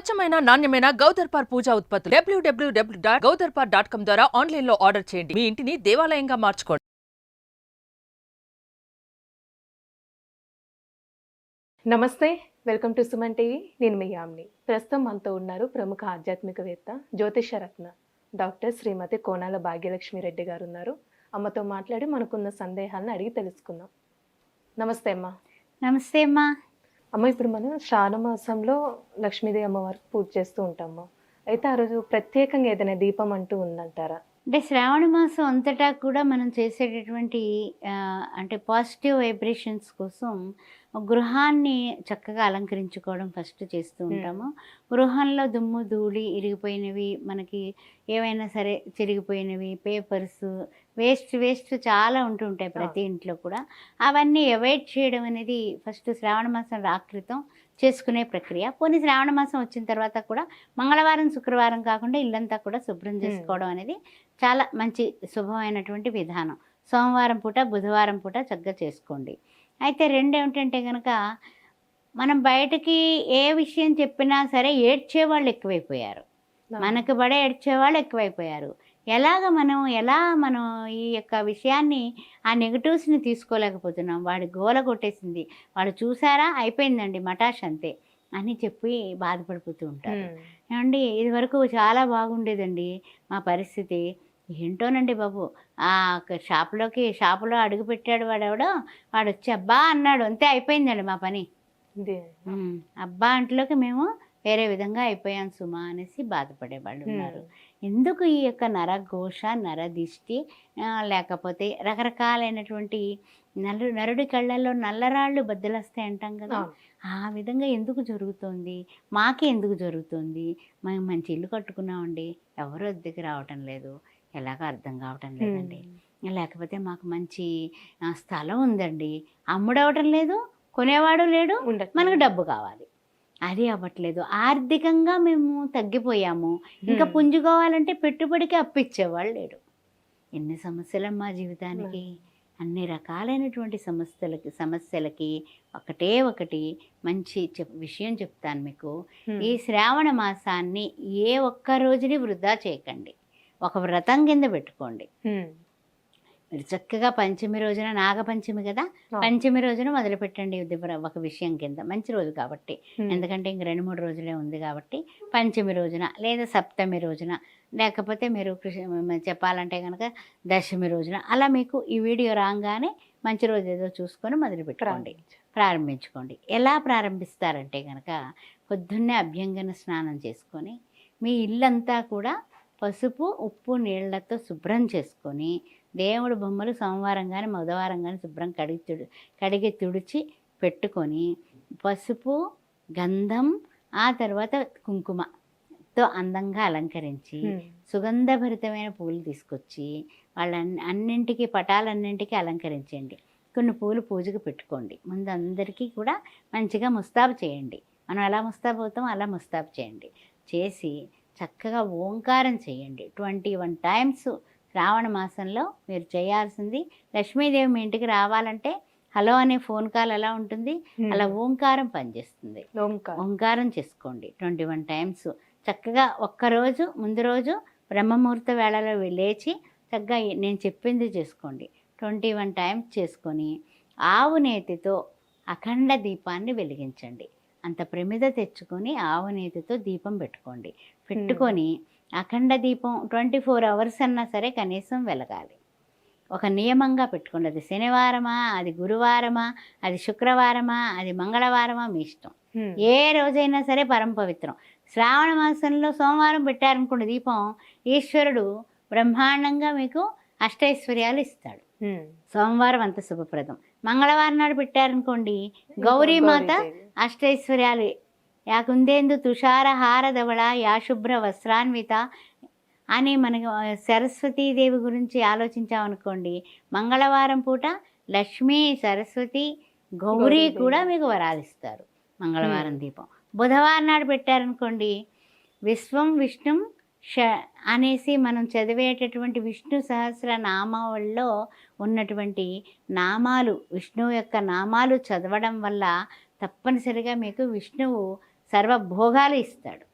స్వచ్ఛమైన నాణ్యమైన గౌదర్పార్ పూజా ఉత్పత్తులు. డబ్ల్యూడబ్ల్యూడబ్ల్యూ డాట్ గౌదర్పార్ డాట్ కామ్ ద్వారా ఆన్లైన్లో ఆర్డర్ చేయండి. మీ ఇంటిని దేవాలయంగా మార్చుకోండి. నమస్తే వెల్కమ్ టు సుమన్ టీవీ. నేను మీ యామ్ని. ప్రస్తుతం మనతో ఉన్నారు ప్రముఖ ఆధ్యాత్మికవేత్త జ్యోతిష రత్న డాక్టర్ శ్రీమతి కోనాల భాగ్యలక్ష్మి రెడ్డి గారు ఉన్నారు. అమ్మతో మాట్లాడి మనకున్న సందేహాలను అడిగి తెలుసుకుందాం. నమస్తే అమ్మ. నమస్తే అమ్మా. అమ్మ ఇప్పుడు మనం శ్రావణ మాసంలో లక్ష్మీదేవి అమ్మవారికి పూజ చేస్తూ ఉంటాము. అయితే ఆ రోజు ప్రత్యేకంగా ఏదైనా దీపం అంటూ ఉందంటారా? అంటే శ్రావణ మాసం అంతటా కూడా మనం చేసేటటువంటి అంటే పాజిటివ్ వైబ్రేషన్స్ కోసం గృహాన్ని చక్కగా అలంకరించుకోవడం ఫస్ట్ చేస్తూ ఉంటాము. గృహంలో దుమ్ము ధూళి ఇరిగిపోయినవి మనకి ఏవైనా సరే చిరిగిపోయినవి పేపర్స్ వేస్ట్ వేస్ట్ చాలా ఉంటుంటాయి ప్రతి ఇంట్లో కూడా. అవన్నీ అవాయిడ్ చేయడం అనేది ఫస్ట్ శ్రావణ మాసం రాకృతం చేసుకునే ప్రక్రియ. పోనీ శ్రావణ మాసం వచ్చిన తర్వాత కూడా మంగళవారం శుక్రవారం కాకుండా ఇల్లంతా కూడా శుభ్రం చేసుకోవడం అనేది చాలా మంచి శుభమైనటువంటి విధానం. సోమవారం పూట బుధవారం పూట చక్కగా చేసుకోండి. అయితే రెండు ఏమిటంటే కనుక మనం బయటకి ఏ విషయం చెప్పినా సరే ఏడ్చే వాళ్ళు ఎక్కువైపోయారు. మనకు పడే ఏడ్చేవాళ్ళు ఎక్కువైపోయారు. ఎలాగ మనం ఎలా మనం ఈ యొక్క విషయాన్ని ఆ నెగటివ్స్ని తీసుకోలేకపోతున్నాం? వాడి గోల కొట్టేసింది. వాడు చూసారా? అయిపోయిందండి మటాష్ అంతే అని చెప్పి బాధపడిపోతూ ఉంటారు. ఏమండి? ఇది వరకు చాలా బాగుండేదండి మా పరిస్థితి. ఏంటోనండి బాబు? ఆ షాపులోకి షాపులో అడుగు పెట్టాడు వాడెవడో? వాడు వచ్చి అబ్బా అన్నాడు. అంతే అయిపోయిందండి మా పని. అబ్బా అంట్లోకి మేము వేరే విధంగా అయిపోయాం సుమా అనేసి బాధపడేవాళ్ళు ఉన్నారు. ఎందుకు ఈ యొక్క నరఘోష నరదిష్టి ఆ, లేకపోతే రకరకాలైనటువంటి నలు నరుడి కళ్ళల్లో నల్లరాళ్ళు బద్దలొస్తాయి అంటాం కదా. ఆ విధంగా ఎందుకు జరుగుతోంది? మాకే ఎందుకు జరుగుతోంది? మేము మంచి ఇల్లు కట్టుకున్నామండి. ఎవరు అద్దెకి రావటం లేదు. ఎలాగో అర్థం కావటం లేదండి. లేకపోతే మాకు మంచి స్థలం ఉందండి. అమ్ముడవటం లేదు కొనేవాడు లేడు. మనకు డబ్బు కావాలి. అది అవ్వట్లేదు. ఆర్థికంగా మేము తగ్గిపోయాము. ఇంకా. పుంజుకోవాలంటే పెట్టుబడికి అప్పిచ్చేవాళ్ళు లేడు. ఎన్ని సమస్యలమ్మా జీవితానికి? అన్ని రకాలైనటువంటి సమస్యలకి సమస్యలకి ఒకటే ఒకటి మంచి విషయం చెప్తాను మీకు. ఈ శ్రావణ మాసాన్ని ఏ ఒక్క రోజుని వృధా చేయకండి. ఒక వ్రతం కింద పెట్టుకోండి. మీరు చక్కగా పంచమి రోజున నాగపంచమి కదా. పంచమి రోజున మొదలు పెట్టండి ఇది వ్ర- ఒక విషయం కింద మంచి రోజు కాబట్టి. ఎందుకంటే ఇంక రెండు మూడు రోజులే ఉంది కాబట్టి పంచమి రోజున లేదా సప్తమి రోజున లేకపోతే మీరు చెప్పాలంటే కనుక దశమి రోజున అలా మీకు ఈ వీడియో రాగానే మంచి రోజు ఏదో చూసుకొని మొదలు పెట్టుకోండి ప్రారంభించుకోండి ఎలా ప్రారంభిస్తారంటే కనుక పొద్దున్నే అభ్యంగన స్నానం చేసుకొని మీ ఇల్లంతా కూడా పసుపు ఉప్పు నీళ్ళతో శుభ్రం చేసుకొని దేవుడి బొమ్మలు సోమవారం కానీ బుధవారం కానీ శుభ్రం కడిగి తుడి కడిగి తుడిచి పెట్టుకొని పసుపు గంధం ఆ తర్వాత కుంకుమతో అందంగా అలంకరించి. సుగంధభరితమైన పూలు తీసుకొచ్చి వాళ్ళ అన్నింటికి పటాలన్నింటికి అలంకరించండి. కొన్ని పూలు పూజకు పెట్టుకోండి. ముందు అందరికీ కూడా మంచిగా ముస్తాబు చేయండి. మనం ఎలా ముస్తాబు అవుతామో అలా ముస్తాబు చేయండి. చేసి చక్కగా ఓంకారం చేయండి. ట్వంటీ వన్ టైమ్స్ శ్రావణ మాసంలో మీరు చేయాల్సింది లక్ష్మీదేవి మీ ఇంటికి రావాలంటే హలో అనే ఫోన్ కాల్ ఎలా ఉంటుంది. అలా ఓంకారం పనిచేస్తుంది. ఓంకారం. ఓంకారం చేసుకోండి. ట్వంటీ వన్ టైమ్స్ చక్కగా ఒక్కరోజు ముందు రోజు బ్రహ్మముహూర్త వేళలో లేచి చక్కగా నేను చెప్పింది చేసుకోండి. ట్వంటీ వన్ టైమ్స్ చేసుకొని ఆవు నేతితో అఖండ దీపాన్ని వెలిగించండి. అంత ప్రమిద తెచ్చుకొని ఆవు నేతితో దీపం పెట్టుకోండి. పెట్టుకొని అఖండ దీపం ట్వంటీ ఫోర్ అవర్స్ అన్నా సరే కనీసం వెలగాలి. ఒక నియమంగా పెట్టుకోండి. అది శనివారమా అది గురువారమా అది శుక్రవారమా అది మంగళవారమా మీ ఇష్టం. ఏ రోజైనా సరే పరమ పవిత్రం. శ్రావణ మాసంలో సోమవారం పెట్టారనుకోండి దీపం ఈశ్వరుడు బ్రహ్మాండంగా మీకు అష్టైశ్వర్యాలు ఇస్తాడు. సోమవారం అంత శుభప్రదం. మంగళవారం నాడు పెట్టారనుకోండి. గౌరీమాత. అష్టైశ్వర్యాలు. యాకుందేందు తుషార హారధవళ యాశుభ్ర వస్త్రాన్విత అని మనకు ఆ, సరస్వతీదేవి గురించి ఆలోచించామనుకోండి. మంగళవారం పూట లక్ష్మీ సరస్వతి గౌరీ. కూడా మీకు వరాలిస్తారు మంగళవారం దీపం. బుధవారం నాడు పెట్టారనుకోండి. విశ్వం విష్ణుం ష అనేసి మనం చదివేటటువంటి విష్ణు సహస్ర నామావళిలో ఉన్నటువంటి నామాలు విష్ణువు యొక్క నామాలు చదవడం వల్ల తప్పనిసరిగా మీకు విష్ణువు సర్వభోగాలు ఇస్తాడు.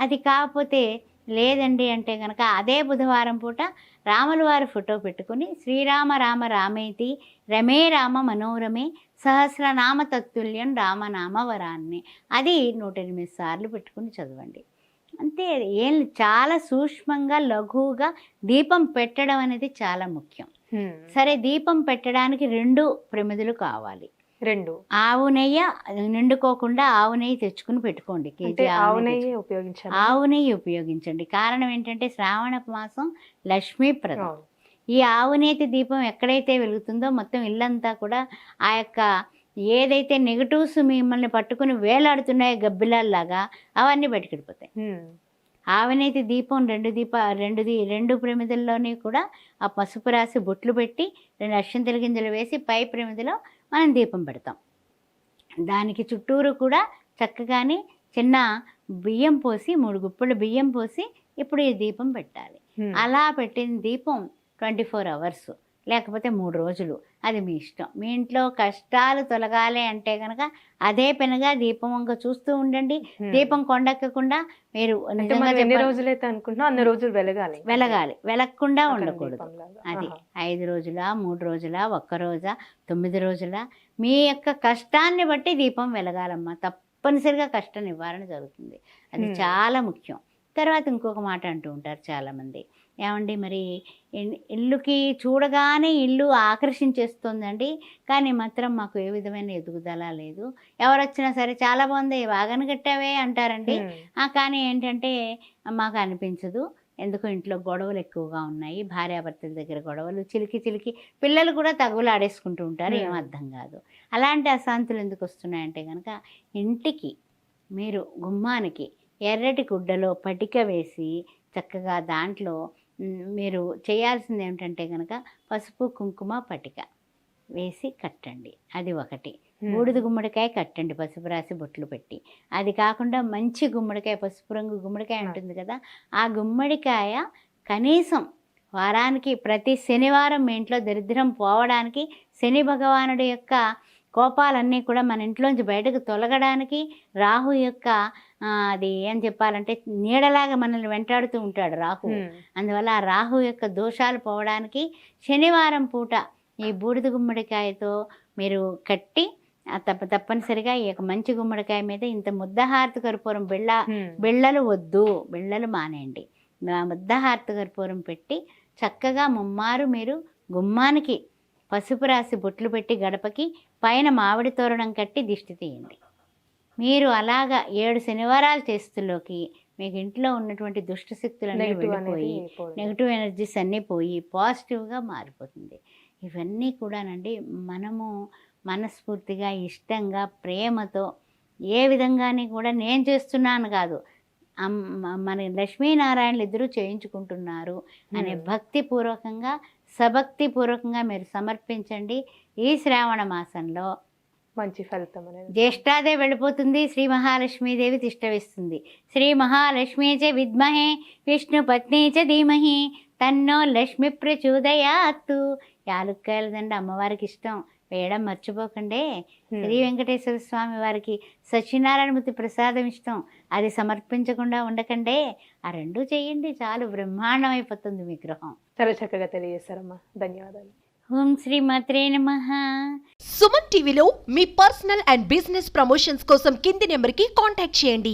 అది కాకపోతే లేదండి అంటే కనుక అదే బుధవారం పూట రాముల వారి ఫోటో పెట్టుకుని శ్రీరామ రామ రామేతి రమే రామ మనోరమే సహస్రనామ తత్తుల్యం రామనామ వరాన్ని అది నూట ఎనిమిది సార్లు పెట్టుకుని చదవండి అంతే ఏం చాలా సూక్ష్మంగా లఘువుగా దీపం పెట్టడం అనేది చాలా ముఖ్యం. సరే దీపం పెట్టడానికి రెండు ప్రమిదలు కావాలి. రెండు. ఆవు నెయ్యి నిండుకోకుండా ఆవు నెయ్యి తెచ్చుకుని పెట్టుకోండి. కేజీ ఆవు ఆవు నెయ్యి ఉపయోగించాలి? ఆవు నెయ్యి ఉపయోగించండి. కారణం ఏంటంటే శ్రావణ మాసం లక్ష్మీప్రదం. ఈ ఆవునేతి దీపం ఎక్కడైతే వెలుగుతుందో మొత్తం ఇల్లంతా కూడా ఆ యొక్క ఏదైతే నెగటివ్స్ మిమ్మల్ని పట్టుకుని వేలాడుతున్నాయో గబ్బిలాల్లాగా అవన్నీ బయటకెళ్ళిపోతాయి ఉమ్. ఆవనేతి దీపం రెండు దీప రెండు దీ రెండు ప్రమిదల్లోని కూడా ఆ పసుపు రాసి బొట్లు పెట్టి రెండు అక్షంతల గింజలు వేసి పై ప్రమిదలో మనం దీపం పెడతాం దానికి చుట్టూరు కూడా చక్కగాని చిన్న బియ్యం పోసి మూడు గుప్పలు బియ్యం పోసి ఇప్పుడు ఈ దీపం పెట్టాలి. అలా పెట్టిన దీపం ట్వంటీ ఫోర్ అవర్స్ లేకపోతే మూడు రోజులు. అది మీ ఇష్టం. మీ ఇంట్లో కష్టాలు తొలగాలి అంటే కనుక అదే పెనగా దీపం వంక చూస్తూ ఉండండి. దీపం కొండెక్కకుండా మీరు రోజులైతే అనుకుంటున్నా అన్ని రోజులు వెలగాలి. వెలగాలి. వెలగకుండా ఉండకూడదు. అది. ఐదు రోజుల మూడు రోజుల ఒక్క రోజా తొమ్మిది రోజుల మీ యొక్క కష్టాన్ని బట్టి దీపం వెలగాలమ్మా. తప్పనిసరిగా కష్ట నివారణ జరుగుతుంది. అది. చాలా ముఖ్యం. తర్వాత ఇంకొక మాట అంటూ ఉంటారు చాలామంది. ఏమండి మరి ఇల్లుకి చూడగానే ఇల్లు ఆకర్షించేస్తుందండి. కానీ మాత్రం మాకు ఏ విధమైన ఎదుగుదల లేదు. ఎవరు వచ్చినా సరే చాలా బాగుంది బాగానే కట్టావే అంటారండి. కానీ ఏంటంటే మాకు అనిపించదు. ఎందుకు ఇంట్లో గొడవలు ఎక్కువగా ఉన్నాయి భార్యాభర్తల దగ్గర గొడవలు చిలికి చిలికి పిల్లలు కూడా తగులు ఆడేసుకుంటూ ఉంటారు ఏం. అర్థం కాదు. అలాంటి అశాంతులు ఎందుకు వస్తున్నాయంటే కనుక ఇంటికి మీరు గుమ్మానికి ఎర్రటి గుడ్డలో పటిక వేసి చక్కగా దాంట్లో మీరు చేయాల్సింది ఏమిటంటే కనుక పసుపు కుంకుమ పటిక వేసి కట్టండి. అది ఒకటి. బూడిద గుమ్మడికాయ కట్టండి. పసుపు రాసి బొట్లు పెట్టి. అది కాకుండా మంచి గుమ్మడికాయ పసుపు రంగు గుమ్మడికాయ ఉంటుంది కదా ఆ గుమ్మడికాయ కనీసం వారానికి ప్రతి శనివారం మీ ఇంట్లో దరిద్రం పోవడానికి శని భగవానుడి యొక్క కోపాలన్నీ కూడా మన ఇంట్లోంచి బయటకు తొలగడానికి రాహు యొక్క అది ఏం చెప్పాలంటే నీడలాగా మనల్ని వెంటాడుతూ ఉంటాడు రాహు. అందువల్ల ఆ రాహు యొక్క దోషాలు పోవడానికి శనివారం పూట ఈ బూడిద గుమ్మడికాయతో మీరు కట్టి తప్ప తప్పనిసరిగా ఈ యొక్క మంచి గుమ్మడికాయ మీద ఇంత ముద్దహారతి కర్పూరం బిళ్ళ. బిళ్ళలు వద్దు బిళ్ళలు మానేయండి ఆ ముద్దహారతి కర్పూరం పెట్టి చక్కగా ముమ్మారు మీరు గుమ్మానికి పసుపు రాసి బొట్లు పెట్టి గడపకి పైన మామిడి తోరణం కట్టి దిష్టి తీయండి మీరు అలాగా ఏడు శనివారాలు చేస్తులోకి మీకు ఇంట్లో ఉన్నటువంటి దుష్ట శక్తులన్నీ వెళ్ళిపోయి. నెగిటివ్ ఎనర్జీస్ అన్నీ పోయి పాజిటివ్గా మారిపోతుంది ఇవన్నీ కూడానండి మనము మనస్ఫూర్తిగా ఇష్టంగా ప్రేమతో ఏ విధంగాని కూడా నేను చేస్తున్నాను కాదు మన లక్ష్మీనారాయణలు ఇద్దరూ చేయించుకుంటున్నారు అనే Hmm. భక్తి పూర్వకంగా సభక్తి పూర్వకంగా మీరు సమర్పించండి ఈ శ్రావణ మాసంలో. మంచి ఫలితం జ్యేష్ఠాదే వెళ్ళిపోతుంది శ్రీ మహాలక్ష్మీదేవి తిష్టవిస్తుంది. శ్రీ మహాలక్ష్మీ చ విద్మహే విష్ణు పత్ని చ ధీమహి తన్నో లక్ష్మి ప్రచోదయాత్తు. యాలుక్కాయల దండ అమ్మవారికి ఇష్టం. వేయడం మర్చిపోకండి. శ్రీ వెంకటేశ్వర స్వామి వారికి సత్యనారాయణమూర్తి ప్రసాదం ఇష్టం. అది సమర్పించకుండా ఉండకండే. ఆ రెండు చేయండి చాలు. బ్రహ్మాండం అయిపోతుంది మీ గృహం చాలా చక్కగా తెలియజేశారమ్మా. ధన్యవాదాలు. ఓం శ్రీ మాత్రే నమః. సుమన్ టీవీలో మీ పర్సనల్ అండ్ బిజినెస్ ప్రమోషన్స్ కోసం కింది నెంబర్కి కాంటాక్ట్ చేయండి.